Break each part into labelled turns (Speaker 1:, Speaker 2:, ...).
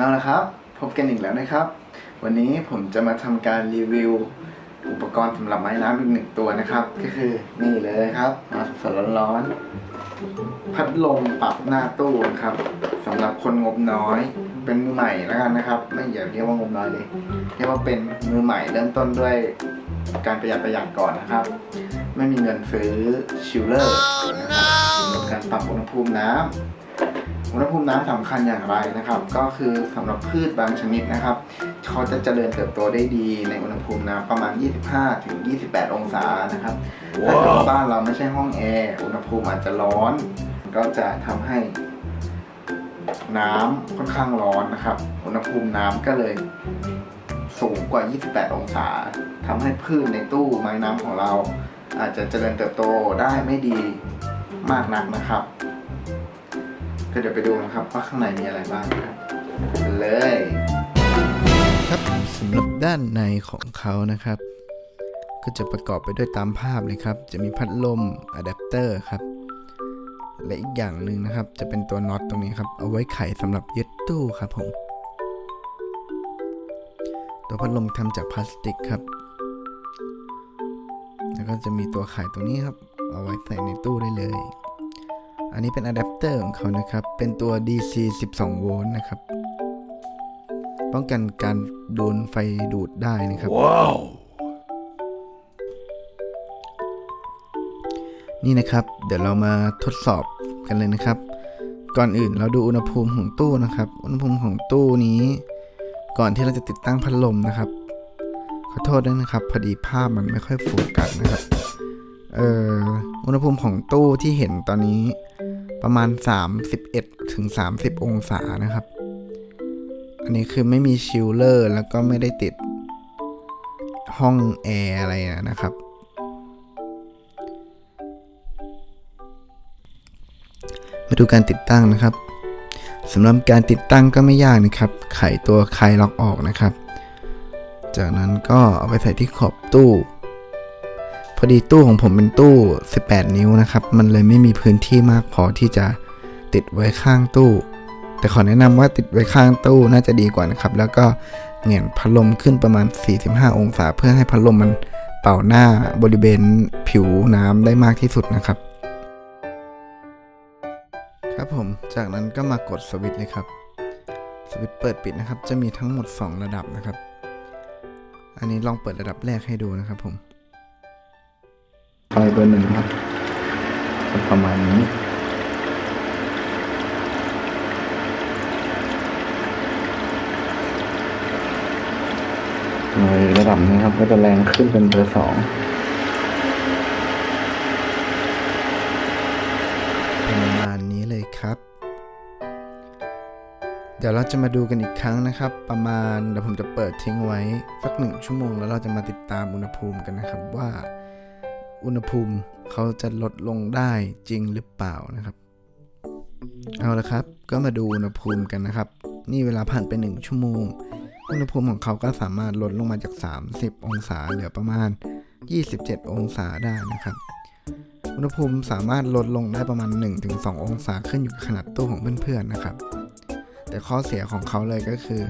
Speaker 1: เอาละครับ พบกันอีกแล้วนะครับ วันนี้ผมจะมาทำการรีวิว อุปกรณ์สำหรับไม้น้ำอีกหนึ่งตัวนะครับ ก็คือนี่เลยครับมาสดร้อนๆพัดลมปรับหน้าตู้ครับสำหรับคนงบน้อย เป็นมือใหม่แล้วกันนะครับ ไม่อย่าเรียกว่างบน้อยเลยเรียกว่าเป็นมือใหม่เริ่มต้นด้วยการประหยัดประหยัดก่อนนะครับ ไม่มีเงินซื้อชิลเลอร์นะครับสำหรับการปรับอุณหภูมิน้ำ อุณหภูมิน้ำสำคัญอย่างไรนะครับ ก็คือสำหรับพืชบางชนิดนะครับ เขาจะเจริญเติบโตได้ดีในอุณหภูมิน้ำประมาณ 25 ถึง 28 องศานะครับ ถ้าเกิดว่าบ้านเราไม่ใช่ห้องแอร์อุณหภูมิอาจจะร้อน ก็จะทำให้น้ำค่อนข้างร้อนนะครับ อุณหภูมิน้ำก็เลยสูงกว่า 28 องศาทำให้พืชในตู้ไม้น้ำของเรา อาจจะเจริญเติบโตได้ไม่ดีมากนักนะครับ ก็เดี๋ยวไปดูนะครับว่าข้างในมีอะไรบ้างนะครับเลย
Speaker 2: ครับสำหรับด้านในของเขานะครับ ก็จะประกอบไปด้วยตามภาพเลยครับ จะมีพัดลมอะแดปเตอร์ครับ และอีกอย่างหนึ่งนะครับ จะเป็นตัวน็อตตรงนี้ครับ เอาไว้ไขสำหรับยึดตู้ครับผมตัวพัดลมทำจากพลาสติกครับแล้วก็จะมีตัวไขตรงนี้ครับ เอาไว้ใส่ในตู้ได้เลย อันนี้เป็นอะแดปเตอร์ของเขานะครับ เป็นตัว DC 12 โวลต์นะครับ ป้องกันการโดนไฟดูดได้นะครับนี่นะครับ เดี๋ยวเรามาทดสอบกันเลยนะครับ ก่อนอื่นเราดูอุณหภูมิของตู้นะครับ อุณหภูมิของตู้นี้ ก่อนที่เราจะติดตั้งพัดลมนะครับ ขอโทษด้วยนะครับ พอดีภาพมันไม่ค่อยโฟกัสนะครับ เอ่ออุณหภูมิของตู้ที่เห็นตอนนี้ ประมาณ 31ถึง30 องศานะครับ อันนี้คือไม่มีชิลเลอร์แล้วก็ไม่ได้ติดห้องแอร์อะไรนะครับ มาดูการติดตั้งนะครับสำหรับการติดตั้งก็ไม่ยากนะครับ ไขตัวคลายล็อกออกนะครับ จากนั้นก็เอาไปใส่ที่ขอบตู้ พอดีตู้ของผมเป็นตู้ 18 นิ้วนะครับ มันเลยไม่มีพื้นที่มากพอที่จะติดไว้ข้างตู้ แต่ขอแนะนำว่าติดไว้ข้างตู้น่าจะดีกว่านะครับ แล้วก็เหงี่ยนพัดลมขึ้นประมาณ 45 องศา เพื่อให้พัดลมมันเป่าหน้าบริเวณผิวน้ำได้มากที่สุดนะครับ ครับผมจากนั้นก็มากดสวิตช์เลยครับ สวิตช์เปิดปิดนะครับ จะมีทั้งหมด 2 ระดับนะครับ อันนี้ลองเปิดระดับแรกให้ดูนะครับผม
Speaker 1: ไฟเบอร์หนึ่งครับประมาณนี้ในระดับนี้ครับ ก็จะแรงขึ้นเป็นเบอร์สอง
Speaker 2: ประมาณนี้เลยครับ เดี๋ยวเราจะมาดูกันอีกครั้งนะครับ ประมาณเดี๋ยวผมจะเปิดทิ้งไว้สักหนึ่งชั่วโมง แล้วเราจะมาติดตามอุณหภูมิกันนะครับว่า อุณหภูมิเขาจะลดลงได้จริงหรือเปล่านะครับ เอาละครับ ก็มาดูอุณหภูมิกันนะครับ นี่เวลาผ่านไป 1 ชั่วโมง อุณหภูมิของเขาก็สามารถลดลงมาจาก 30 องศาเหลือประมาณ 27 องศาได้นะครับ อุณหภูมิสามารถลดลงได้ประมาณ 1-2 องศาขึ้นอยู่กับขนาดตู้ของเพื่อนๆนะครับ แต่ข้อเสียของเขาเลยก็คือ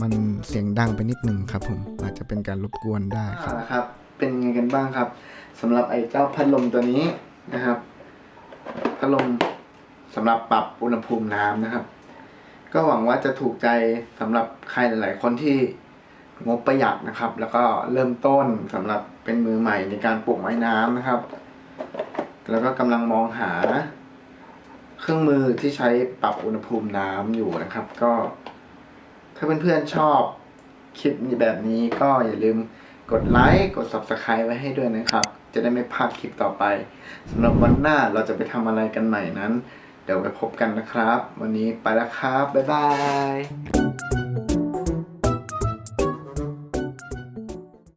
Speaker 2: มันเสียงดังไปนิดหนึ่งครับผมอาจจะเป็นการรบกวนได้ค
Speaker 1: เอา
Speaker 2: รับ
Speaker 1: ละครับ เป็นยังไงกันบ้างครับสำหรับไอ้เจ้าพัดลมตัวนี้นะครับ พัดลมสำหรับปรับอุณหภูมิน้ำนะครับ ก็หวังว่าจะถูกใจสำหรับใครหลาย ๆ คนที่งบประหยัดนะครับ แล้วก็เริ่มต้นสำหรับเป็นมือใหม่ในการปลูกไม้น้ำนะครับ แล้วก็กำลังมองหา เครื่องมือที่ใช้ปรับอุณหภูมิน้ำอยู่นะครับ ก็ ถ้าเพื่อนๆชอบคลิปแบบนี้ก็อย่าลืม กดไลค์กด Subscribe ไว้ให้ด้วยนะครับ จะได้ไม่พลาดคลิปต่อไปสำหรับวันหน้าเราจะไปทำอะไรกันใหม่นั้น เดี๋ยวไปพบกันนะครับ วันนี้ไปแล้วครับ บ๊ายบาย